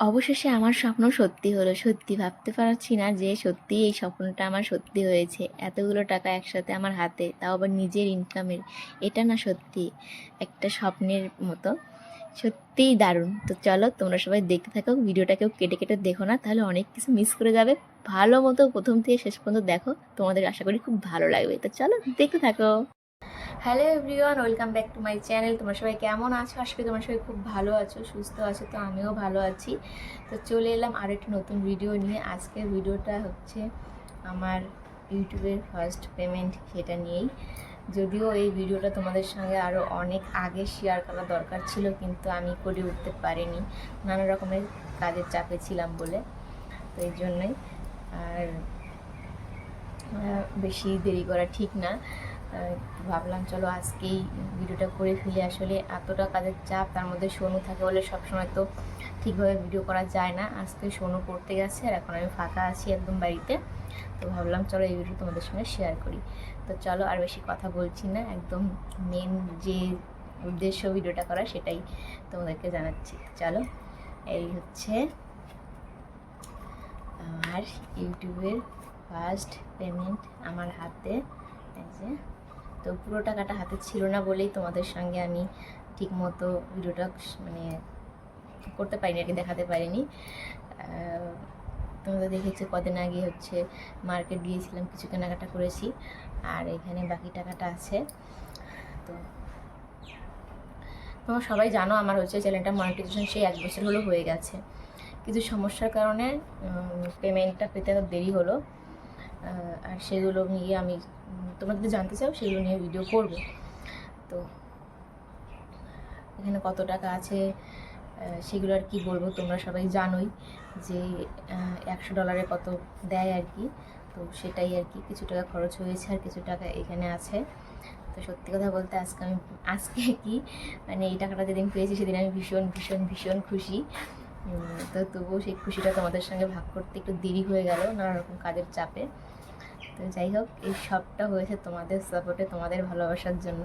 অবশেষে আমার স্বপ্ন সত্যি হলো। সত্যি ভাবতে পারছি না যে সত্যি এই স্বপ্নটা আমার সত্যি হয়েছে। এতগুলো টাকা একসাথে আমার হাতে, তাও আবার নিজের ইনকামের এটা না সত্যি একটা স্বপ্নের মতো। সত্যিই দারুণ। তো চলো, তোমরা সবাই দেখতে থাকো। ভিডিওটা কেউ কেটে কেটে দেখো না, তাহলে অনেক কিছু মিস করে যাবে। ভালো মতো প্রথম থেকে শেষ পর্যন্ত দেখো। তোমাদের আশা করি খুব ভালো লাগবে। তো চলো, দেখতে থাকো। Hello everyone, welcome back to my channel. তোমরা সবাই কেমন আছো? করি তোমরা সবাই খুব ভালো আছো, সুস্থ আছো, তো আমিও ভালো আছি। তো চলে এলাম আর একটি নতুন ভিডিও নিয়ে। আজকের ভিডিওটা হচ্ছে আমার ইউটিউবের ফার্স্ট পেমেন্ট সেটা নিয়েই। যদিও এই ভিডিওটা তোমাদের সঙ্গে আরও অনেক আগে শেয়ার করা দরকার ছিল, কিন্তু আমি করে উঠতে পারিনি। নানা রকমের কাজের চাপে ছিলাম বলে। তো এই জন্যই আর বেশি দেরি করা ঠিক না। ভাবলাম, চলো আজকেই ভিডিওটা করে ফেলে। আসলে এতটা কাজের চাপ, তার মধ্যে সোনু থাকে বলে সবসময় তো ঠিকভাবে ভিডিও করা যায় না। আজকে সোনু পড়তে গেছে আর এখন আমি ফাঁকা আছি একদম বাড়িতে। তো ভাবলাম, চলো এই ভিডিও তোমাদের সঙ্গে শেয়ার করি। তো চলো আর বেশি কথা বলছি না, একদম মেন যে উদ্দেশ্য ভিডিওটা করা সেটাই তোমাদেরকে জানাচ্ছি। চলো, এই হচ্ছে আমার ইউটিউবের ফার্স্ট পেমেন্ট আমার হাতে। এই যে তো পুরো টাকাটা হাতে ছিল না বলেই তোমাদের সঙ্গে আমি ঠিক মতো ভিডিওটা মানে করতে পারিনি আর কি, দেখাতে পারিনি। তোমরা দেখেছ কদিন আগে হচ্ছে মার্কেট গিয়েছিলাম, কিছু কেনাকাটা করেছি, আর এখানে বাকি টাকাটা আছে। তো তোমরা সবাই জানো আমার হচ্ছে চ্যানেলটা মনিটাইজেশন সেই এক বছর হলো হয়ে গেছে। কিছু সমস্যার কারণে পেমেন্টটা পেতে দেরি হলো। আর সেগুলো নিয়ে আমি তোমরা যদি জানতে চাও, সেগুলো নিয়ে ভিডিও করব। তো এখানে কত টাকা আছে সেগুলো আর কি বলব, তোমরা সবাই জানোই যে একশো ডলারে কত দেয় আর কি। তো সেটাই আর কি, কিছু টাকা খরচ হয়েছে আর কিছু টাকা এখানে আছে। তো সত্যি কথা বলতে আজকে আমি, আজকে কি মানে এই টাকাটা যেদিন পেয়েছি, সেদিন আমি ভীষণ ভীষণ ভীষণ খুশি। তো তবুও সেই খুশিটা তোমাদের সঙ্গে ভাগ করতে একটু দেরি হয়ে গেল নানা রকম কাজের চাপে। তো যাই হোক, এই সবটা হয়েছে তোমাদের সাপোর্টে তোমাদের ভালোবাসার জন্য।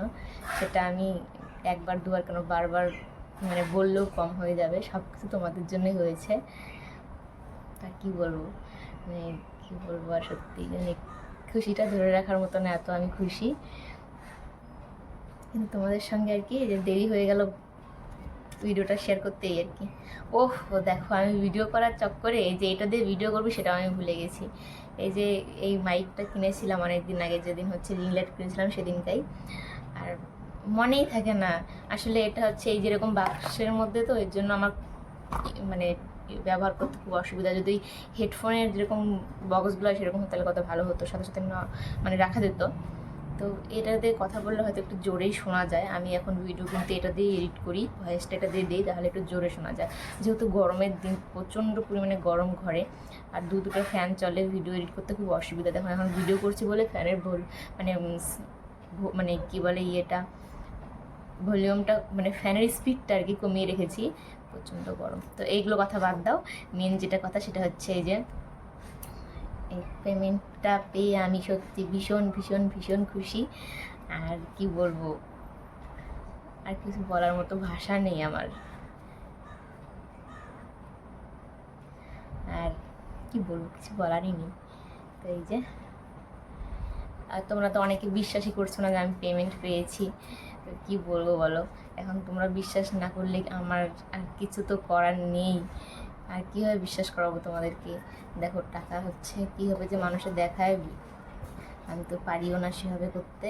সেটা আমি একবার, দুবার, কেন বারবার মানে বললেও কম হয়ে যাবে। সব কিছু তোমাদের জন্যই হয়েছে। তা কী বলব? মানে কী বলব আর সত্যি মানে খুশিটা ধরে রাখার মতো না এত আমি খুশি। কিন্তু তোমাদের সঙ্গে আর কি যে দেরি হয়ে গেল ভিডিওটা শেয়ার করতেই আর কি। ওহ দেখো, আমি ভিডিও করার চক্করে যে এটা দিয়ে ভিডিও করব, সেটাও আমি ভুলে গেছি। এই যে এই মাইকটা কিনেছিলাম অনেকদিন আগে, যেদিন হচ্ছে রিংলেট লাইট কিনেছিলাম সেদিনটাই আর মনেই থাকে না, আসলে এটা হচ্ছে এই যেরকম বাক্সের মধ্যে তো, এর জন্য আমার মানে ব্যবহার করতে খুব অসুবিধা। যদি হেডফোনের যেরকম বক্সগুলো সেরকম তাহলে কত ভালো হতো। সাথে সাথে মানে রাখা যেত। তো এটা দিয়ে কথা বললে হয়তো একটু জোরেই শোনা যায়। আমি এখন ভিডিও কিন্তু এটা দিয়ে এডিট করি ভয়েসটা এটা দিয়ে দিই, তাহলে একটু জোরে শোনা যায়। যেহেতু গরমের দিন, প্রচণ্ড পরিমাণে গরম ঘরে, আর দু দুটো ফ্যান চলে ভিডিও এডিট করতে খুব অসুবিধা। দেখো এখন ভিডিও করছি বলে ফ্যানের ভোল মানে মানে কী বলে ইয়েটা ভলিউমটা মানে ফ্যানের স্পিডটা আর কি কমিয়ে রেখেছি। প্রচণ্ড গরম। তো এইগুলো কথা বাদ দাও। মেন যেটা কথা সেটা হচ্ছে এই যে এই পেমেন্টটা পেয়ে আমি সত্যি ভীষণ ভীষণ ভীষণ খুশি। আর কি বলব? আর কিছু বলার মতো ভাষা নেই আমার। আর কি বলব? কিছু বলারই নেই। তো এই যে, আর তোমরা তো অনেকে বিশ্বাসই করছ না যে আমি পেমেন্ট পেয়েছি। তো কী বলব বলো? এখন তোমরা বিশ্বাস না করলে আমার আর কিছু তো করার নেই। আর কীভাবে বিশ্বাস করাবো তোমাদেরকে? দেখো, টাকা হচ্ছে কীভাবে যে মানুষের দেখায় আমি তো পারিও না সেভাবে করতে।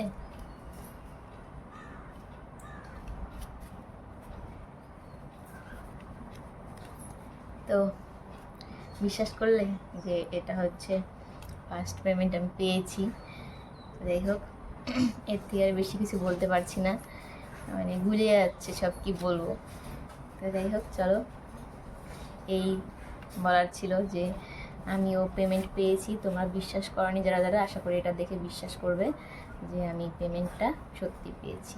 তো বিশ্বাস করলে যে এটা হচ্ছে ফার্স্ট পেমেন্ট আমি পেয়েছি। যাই হোক, এর থেকে আর বেশি কিছু বলতে পারছি না। মানে গুলিয়ে যাচ্ছে সব কি বলব। তো যাই হোক, চলো। এই বলার ছিল যে আমিও পেমেন্ট পেয়েছি, তোমরা বিশ্বাস করনি যারা যারা, আশা করি এটা দেখে বিশ্বাস করবে যে আমি পেমেন্টটা সত্যি পেয়েছি।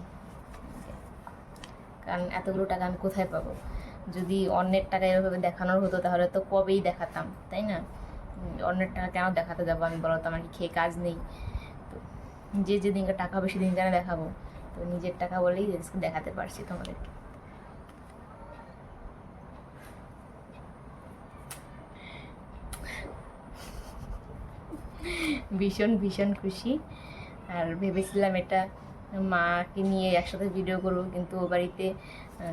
কারণ এতগুলো টাকা আমি কোথায় পাবো? যদি অন্যের টাকা এভাবে দেখানোর হতো তাহলে তো কবেই দেখাতাম, তাই না? অন্যের টাকা কেন দেখাতে যাব আমি বলো তো, আমার কি খেয়ে কাজ নেই? তো যে যেদিনকে টাকা হবে সেদিন কেন দেখাবো। তো নিজের টাকা বলেই দেখাতে পারছি তোমাদেরকে। ভীষণ ভীষণ খুশি। আর ভেবেছিলাম এটা মাকে নিয়ে একসাথে ভিডিও করব, কিন্তু ও বাড়িতে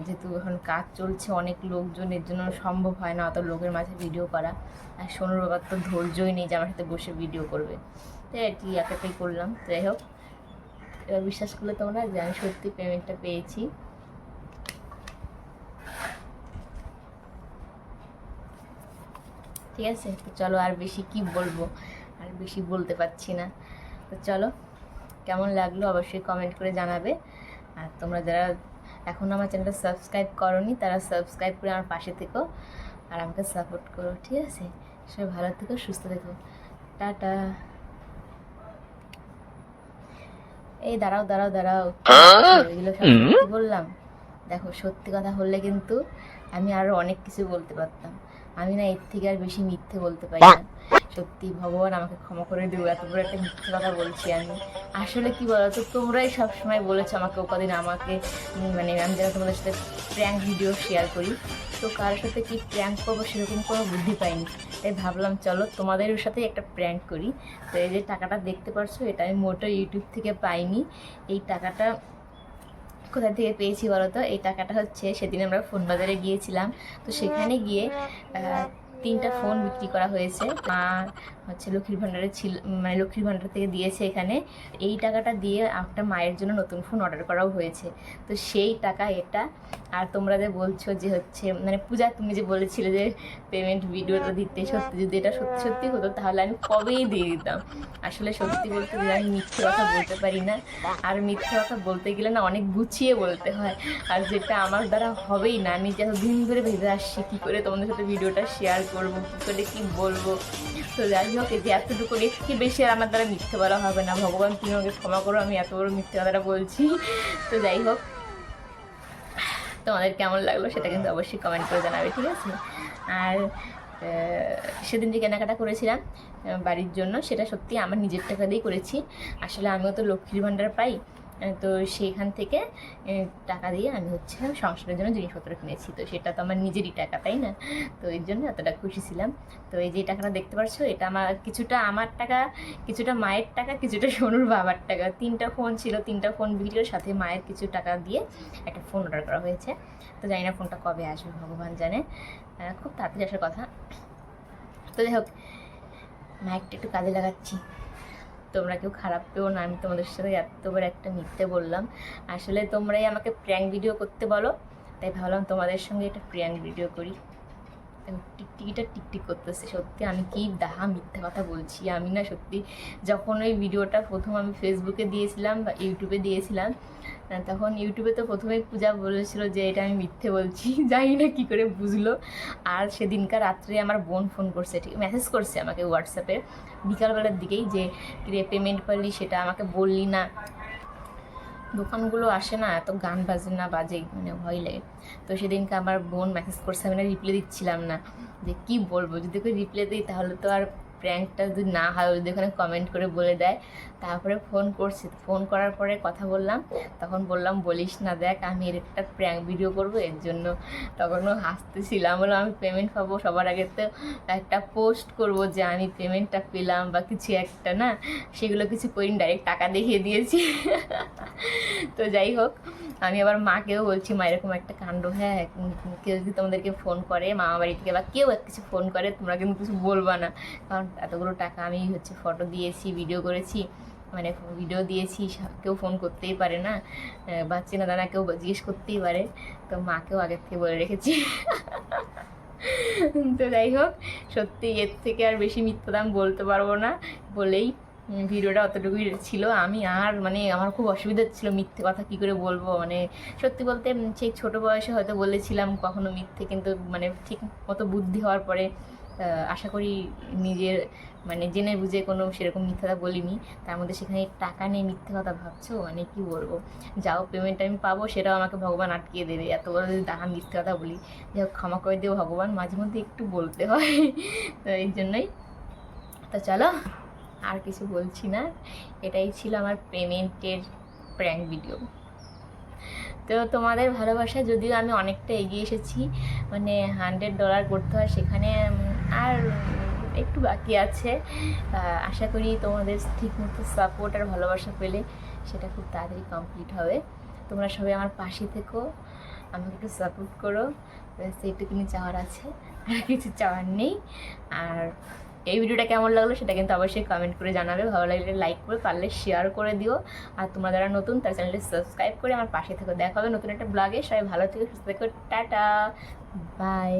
যেহেতু এখন কাজ চলছে, অনেক লোকজনের জন্য সম্ভব হয় না অত লোকের মাঝে ভিডিও করা। আর সোনুর বাবার তো ধৈর্যই নেই যে আমার সাথে বসে ভিডিও করবে। আর কি একাতেই করলাম। যাই হোক, এবার বিশ্বাস করলে তোমরা যে আমি সত্যি পেমেন্টটা পেয়েছি। ঠিক আছে? তো চলো আর বেশি কি বলব? বেশি বলতে পারছি না। তো চলো কেমন লাগল অবশ্যই কমেন্ট করে জানাবে। আর তোমরা যারা এখন আমার চ্যানেলটা সাবস্ক্রাইব করনি তারা সাবস্ক্রাইব করে আমার পাশে থেকো আর আমাকে সাপোর্ট করো ঠিক আছে? সবাই ভালো থেকো সুস্থ থেকো। টাটা। এই দাঁড়াও দাঁড়াও দাঁড়াও। এগুলো সত্যি বললাম। দেখো সত্যি কথা বললে কিন্তু আমি আরও অনেক কিছু বলতে পারতাম। আমি না এর থেকে আর বেশি মিথ্যে বলতে পারি না। সত্যি ভগবান আমাকে ক্ষমা করে দেবো এত বড় একটা মিথ্যে কথা বলছি আমি। আসলে কি বলতো, তোমরাই সবসময় বলেছ আমাকে ও কদিন আমাকে মানে আমি যেন তোমাদের সাথে প্র্যাঙ্ক ভিডিও শেয়ার করি। তো কারোর সাথে কি প্র্যাঙ্ক করব সেরকম কোনো বুদ্ধি পাইনি। তাই ভাবলাম, চলো তোমাদের সাথে একটা প্র্যাঙ্ক করি। তো এই যে টাকাটা দেখতে পারছ, এটা আমি মোটো ইউটিউব থেকে পাইনি। এই টাকাটা কোথা থেকে পেয়েছি বলো তো এই টাকাটা হচ্ছে সেদিন আমরা ফোন বাজারে গিয়েছিলাম। তো সেখানে গিয়ে তিনটা ফোন বিক্রি করা হয়েছে। মা হচ্ছে লক্ষ্মীর ভাণ্ডারে ছিল মানে লক্ষ্মীর ভাণ্ডার থেকে দিয়েছে এখানে। এই টাকাটা দিয়ে একটা মায়ের জন্য নতুন ফোন অর্ডার করাও হয়েছে। তো সেই টাকা এটা। আর তোমরা যে বলছো যে হচ্ছে মানে পূজা, তুমি যে বলেছিলে যে পেমেন্ট ভিডিওটা দিতে, সত্যি যদি এটা সত্যি সত্যি হতো, তাহলে আমি কবেই দিয়ে দিতাম। আসলে সত্যি বলতে গেলে আমি মিথ্যে কথা বলতে পারি না। আর মিথ্যে কথা বলতে গেলে না অনেক গুছিয়ে বলতে হয়। আর যেটা আমার দ্বারা হবেই না, আমি যত দিন ধরে ভেবে আসছি, কী করে তোমাদের সাথে ভিডিওটা শেয়ার করব, কী করে কী বলব। তো যাই হোক এই যে এতটুকু কি বেশি আর আমার দ্বারা মিথ্যে বলা হবে না। ভগবান, তুমি আমাকে ক্ষমা করো, আমি এত বড় মিথ্যে কথাটা বলছি। তো যাই হোক, তোমাদের কেমন লাগল সেটা কিন্তু অবশ্যই কমেন্ট করে জানাবে, ঠিক আছে? আর সেদিন যে কেনাকাটা করেছিলাম বাড়ির জন্য, সেটা সত্যি আমার নিজের টাকা দিয়েই করেছি। আসলে আমিও তো লক্ষ্মীর ভাণ্ডার পাই। তো সেইখান থেকে টাকা দিয়ে আমি হচ্ছে সংসারের জন্য জিনিসপত্র কিনেছি। তো সেটা তো আমার নিজেরই টাকা, তাই না? তো এর জন্য এতটা খুশি ছিলাম। তো এই যে টাকাটা দেখতে পাচ্ছ এটা আমার কিছুটা আমার টাকা, কিছুটা মায়ের টাকা, কিছুটা সোনুর বাবার টাকা। তিনটা ফোন ছিল, তিনটা ফোন বিক্রির সাথে মায়ের কিছু টাকা দিয়ে একটা ফোন অর্ডার করা হয়েছে। তো জানি না ফোনটা কবে আসবে, ভগবান জানে। খুব তাড়াতাড়ি আসার কথা। তো যাই হোক মাইকটা একটু কাজে লাগাচ্ছি। তোমরা কেউ খারাপ পেও না, আমি তোমাদের সাথে এতবার একটা মিথ্যে বললাম। আসলে তোমরাই আমাকে প্র্যাঙ্ক ভিডিও করতে বলো, তাই ভাবলাম তোমাদের সঙ্গে একটা প্র্যাঙ্ক ভিডিও করি। টিকটিকিটা টিকটিক করতেছে, সত্যি আমি কি দাহা মিথ্যে কথা বলছি, আমি না সত্যি যখন ওই ভিডিওটা প্রথম আমি ফেসবুকে দিয়েছিলাম বা ইউটিউবে দিয়েছিলাম তখন ইউটিউবে তো প্রথমেই পূজা বলেছিল যে এটা আমি মিথ্যে বলছি, জানি না কী করে বুঝলো। আর সেদিনকার রাত্রে আমার বোন ফোন করছে, ঠিক মেসেজ করছে আমাকে হোয়াটসঅ্যাপে বিকালবেলার দিকেই যে, কিরে পেমেন্ট পারলি সেটা আমাকে বললি না। দোকানগুলো আসে না, এত গান বাজে না বাজে মানে ভয় লাগে। তো সেদিনকে আমার বোন মেসেজ করছে, আমি না রিপ্লাই দিচ্ছিলাম না। যে কি বলব, যদি ওকে রিপ্লাই দিই তাহলে তো আর প্র্যাঙ্কটা যদি না হয় ও যদি ওখানে কমেন্ট করে বলে দেয়। তারপরে ফোন করছি ফোন করার পরে কথা বললাম। তখন বললাম, বলিস না দেখ, আমি এর একটা প্র্যাঙ্ক ভিডিও করব, এর জন্য তখনও হাসতেছিলাম। বললাম, আমি পেমেন্ট পাবো, সবার আগে তো একটা পোস্ট করব যে আমি পেমেন্টটা পেলাম বা কিছু একটা, না? সেগুলো কিছু করিনি ডাইরেক্ট টাকা দেখিয়ে দিয়েছি। তো যাই হোক, আমি আবার মাকেও বলছি, মা, এরকম একটা কাণ্ড হ্যাঁ কেউ যদি তোমাদেরকে ফোন করে, মামা বাড়ি থেকে বা কেউ কিছু ফোন করে, তোমরা কিন্তু কিছু বলবা না। কারণ এতগুলো টাকা আমি হচ্ছে ফটো দিয়েছি ভিডিও করেছি মানে ভিডিও দিয়েছি কেউ ফোন করতেই পারে না বা চেনা জানা কেউ জিজ্ঞেস করতেই পারে, তো মাকেও আগের থেকে বলে রেখেছি। তো যাই হোক, সত্যি এর থেকে আর বেশি মিথ্যা দাম বলতে পারব না, বলেই ভিডিওটা অতটুকুই ছিল। আমি আর মানে আমার খুব অসুবিধা ছিল মিথ্যে কথা কি করে বলব? মানে সত্যি বলতে সেই ছোট বয়সে হয়তো বলেছিলাম কখনো মিথ্যে, কিন্তু মানে ঠিক মতো বুদ্ধি হওয়ার পরে আশা করি নিজের মানে জেনে বুঝে কোনো সেরকম মিথ্যা কথা বলিনি। তার মধ্যে সেখানে টাকা নিয়ে মিথ্যে কথা ভাবছ? মানে কি বলব? যাও পেমেন্ট আমি পাবো, সেটাও আমাকে ভগবান আটকিয়ে দেবে। এত বড় যদি দাহা মিথ্যে কথা বলি, যাই হোক, ক্ষমা করে দেবো ভগবান, মাঝে মধ্যে একটু বলতে হয়। তো এই জন্যই। তো চলো। আর কিছু বলছি না। এটাই ছিল আমার পেমেন্টের প্র্যাঙ্ক ভিডিও তো তোমাদের ভালোবাসা যদিও আমি অনেকটা এগিয়ে এসেছি মানে হান্ড্রেড ডলার করতে হয় সেখানে আর একটু বাকি আছে। আশা করি তোমাদের ঠিকমতো সাপোর্ট আর ভালোবাসা পেলে সেটা খুব তাড়াতাড়ি কমপ্লিট হবে। তোমরা সবাই আমার পাশে থেকো, আমাকে একটু সাপোর্ট করো। ব্যাস, এইটুকুনি চাওয়ার আছে। আর কিছু চাওয়ার নেই। আর এই ভিডিওটা কেমন লাগল সেটা কিন্তু অবশ্যই কমেন্ট করে জানাবে। ভালো লাগলে লাইক করে, পারলে শেয়ার করে দিও। আর তোমরা যারা নতুন, তার চ্যানেলটি সাবস্ক্রাইব করে আমার পাশে থেকে। দেখা হবে নতুন একটা ব্লগে সবাই ভালো থেকে, সুস্থ থেকো। টাটা! বাই